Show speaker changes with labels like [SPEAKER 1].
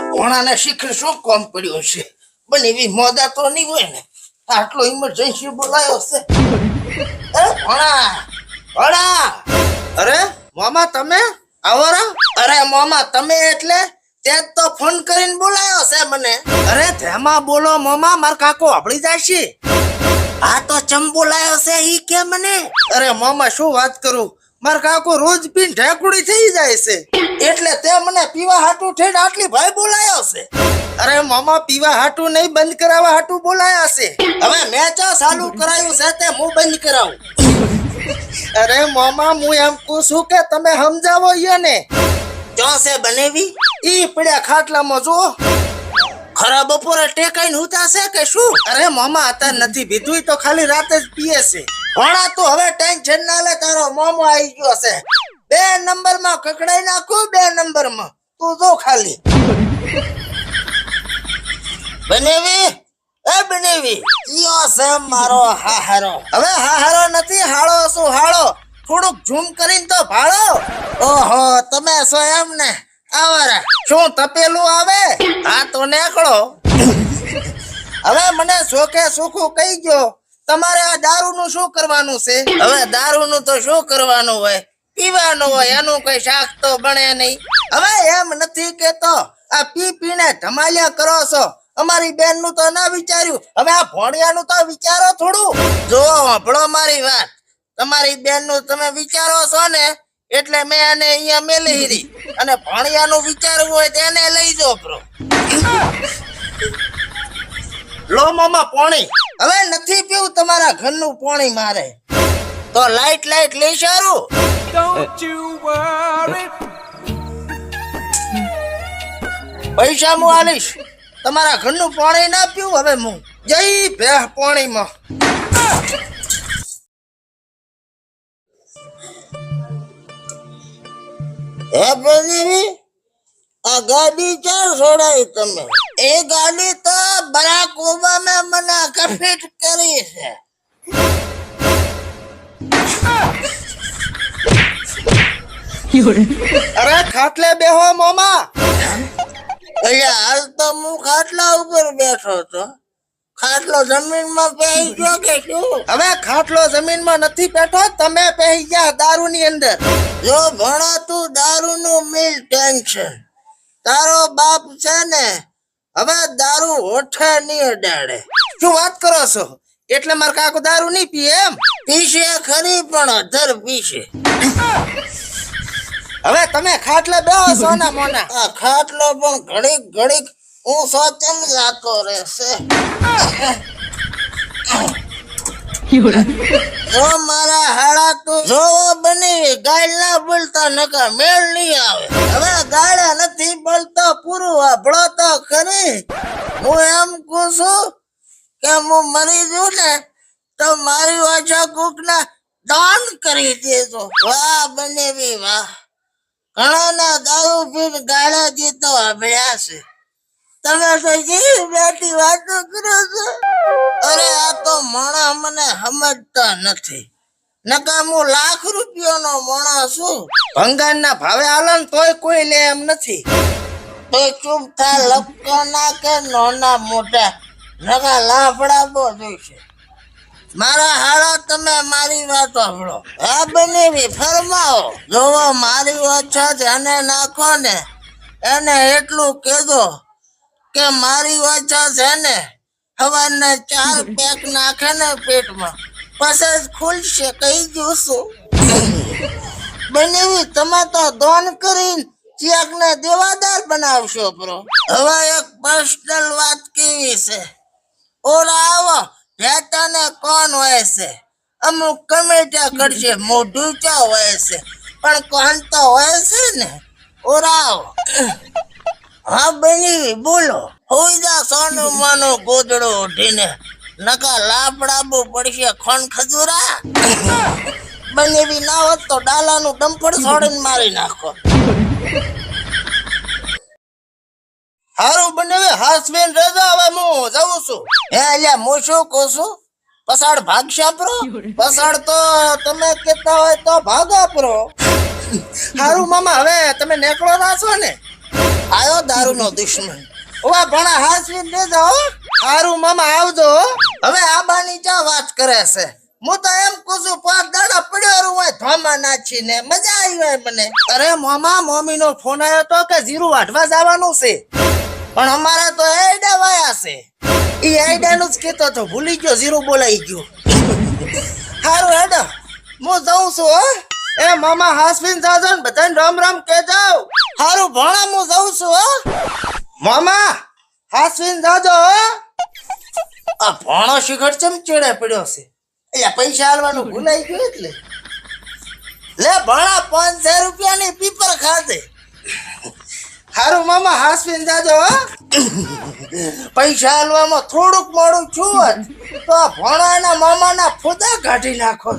[SPEAKER 1] ભોણાને શિખર શું કોમ પડ્યું છે પણ એવી મોદા તો નહીં હોય ને. આટલો ઇમરજન્સી બોલાયો છે ભોણા? ભોણા? અરે, મામા તમે? આવરા અરે, મામા, તમે એટલે? તે તો ફોન કરીને બોલાયો છે મને. અરે તેમાં બોલો મામા, માર કાકો આપડી જાય છે આ તો ચમ બોલાયો છે ઈ કે મને? અરે, મામા, શું વાત કરું? માર કાકો રોજ પીન ઢેકુડી થઈ જાય છે. એટલે તે મને પીવા હાટું ઠેડ આટલી ભાઈ બોલાયો છે. અરે મામા, પીવા હાટું નહીં, બંધ કરાવવા હાટું બોલાયા છે. હવે મેં ચા ચાલુ કરાયું છે તે હું બંધ કરાવું. અરે મામા, હું એમ કહું છું કે તમે સમજાવો ઈને જો છે બનેવી? ઈ પડ્યા ખાટલામાં જો ખરા બપોરે ટેકાઈને હુતા છે કે શું? અરે મામા, અત્યારે નથી પીધું તો ખાલી રાતે જ પીએ છે. ભણા તો, હવે ટેન્શન ના લે, તારો મામો આવી ગયો છે. બે નંબરમાં કકડાઈ નાખું, બે નંબરમાં તું જો ખાલી. બનેવી? એ બનેવી. ઈયો છે મારો હાહારો. હવે હાહારો નથી, હાળો શું હાળો. થોડુંક ઝૂમ કરીને તો ભાળો. ઓહો, તમે છો એમ ને આવારે શું તપેલું આવે? આ તો નેકળો. હવે મને શોખે સુખું કહી ગયો? તમારે આ દારૂ નું શું કરવાનું છે? હવે દારૂ નું તો શું કરવાનું હોય? પીવાનું હોય એનું કઈ શાક તો બને નહીં. હવે એમ નથી કેતો, આ પી પીને ધમાલિયા કરો છો. અમારી બેનનું તો ના વિચાર્યું. હવે આ ભોણિયા નું તો વિચારો થોડું. જો સાંભળો મારી વાત. તમારી બેનનું તમે વિચારો છો ને, એટલે મેં આને અહીંયા મેલી હીરી અને ભણિયા નું વિચારવું હોય તેને લઈ જો બ્રો લો પોણી. હવે નથી પીવું તમારા ઘરનું પોણી મારે. તો લાઈટ લાઈટ લઈ સારું. પૈસા હું આલીશ. તમારા ઘરનું પાણી ના પીવું હવે હું. જય ભેહ પાણીમાં. હે આ ગાડી ચાર છોડાઈ તમે? એ ગાડી તો બરાક ઓબામે મને કફિટ કરી છે. અરે ખાટલે બેહો મોમા. એટલે હાલ તો હું ખાટલા ઉપર બેઠો હતો. ખાટલો જમીનમાં પહેરી ગયો કે શું? હવે ખાટલો જમીનમાં નથી બેઠો તમે પહેરી ગયા દારૂ ની અંદર. જો ભણા તું દારૂ નું મિલ ટેન્શન તારો બાપ છે ને હવે દારૂ હોઠે નહીં અડાડે. શું વાત કરો છો? એટલે મારે કાકો દારૂ નહીં પીએ એમ? પીશે ખરી પણ અધર પીશે. હવે તમે ખાટલે બે સોના મોના. આ ખાટલો પણ ઘડીક ઘડીક હું સોચમ જાતો રહેશે. જો મારા હાડા તું જોવો બની ગાય ના બોલતા નકા મેળ નહીં આવે. હવે ગાળા નથી બોલતો પૂરું વાપડો તો ખરી. હું એમ કહું છું કે હું મરી જઉં ને તો મારી વાચા કુક ના દાન કરી દેજો. વાહ બનેવી વાહ. ઘણાના દારૂ પીને ગાળા જીતો અભ્યાસ. છે તમે તો જી બેઠી વાતો કરો છો. અરે, આ તો માણા મને સમજતા નથી. નકા હું લાખ રૂપિયાનો માણસ છું. ભંગારના ભાવે હાલો ને તોય કોઈ લે એમ નથી. તો ચૂપ થા લપકો ના કે નોના મોટા નકા લાફડા બો જોઈશે. મારા હાડા તમે મારી વાત સાંભળો. હા બનેવી ફરમાવો. જોવો, મારી ઓછા ધ્યાને નાખો ને, એને એટલું કેજો કે મારી ઓછા છે ને સવારને ચાર પેક નાખે ને પેટમાં. પછી ખુલશે કઈ જોશું બનેવી તમે તો દોન કરીને ચિયાક ને દેવાદાર બનાવશો પ્રો હવે એક પર્સનલ વાત કેવી છે? ઓલા આવો રહેતાને કોણ હોય છે? અમુક કમેટા કરશે, મોઢું ચા હોય છે. પણ કોણ તો હોય છે ને? ઓરાવ હા બની, બોલો. હોઈ જા સોનું માનું ગોદડો ઉઠીને. નકા લાપડાબુ પડશે ખોન ખજૂરા. બનેવી ના હોત તો ડાલાનું ડંપડ છોડીને મારી નાખો. હારું બનેવે હાસબેન રજા હવે હું જાઉં છું. હે, અલ્યા, હું શું કહું છું? પસાડ ભાગ આપરો પસાડ તો તમે કેતા હોય તો ભાગ આપરો હારું મામા, હવે તમે નેકળો ના છો ને? આયો દારૂ નો દુશ્મન. ઓવા ભણા હાસવીન દેજો હો. હારું મામા, આવજો હવે આબાની ચા વાત કરે છે. હું તો એમ કહું છું, પાંચ દાડા પડ્યો હોય, ધોમા નાખીને મજા આવી હોય મને. અરે મામા મમ્મી નો ફોન આવ્યો તો કે જીરું વાઢવા જવાનું છે? પણ અમારા તો એડા વાયા છે. એ આઈડા નું જ કેતો તો ભૂલી ગયો, ઝીરો બોલાઈ ગયો. હારું હેડો, હું જાઉં છું, હો. એ મામા હાસવીન જાજો ને બધાને રામ રામ કહેજો. હારું ભણા, હું જાઉં છું, હો. મામા, હાસવીન જાજો આ ભણો શિખર ચમ ચેડે પડ્યો છે? એટલે પૈસા આલવાનું ભૂલાઈ ગયું એટલે. લે ભણા પાંચસો રૂપિયાની પીપર ખાધે. હારું મામા હાસવીન જાજો પૈસા હાલવામાં થોડુંક મોડું છું તો આ ભણાના મામાના ફૂદા કાઢી નાખો.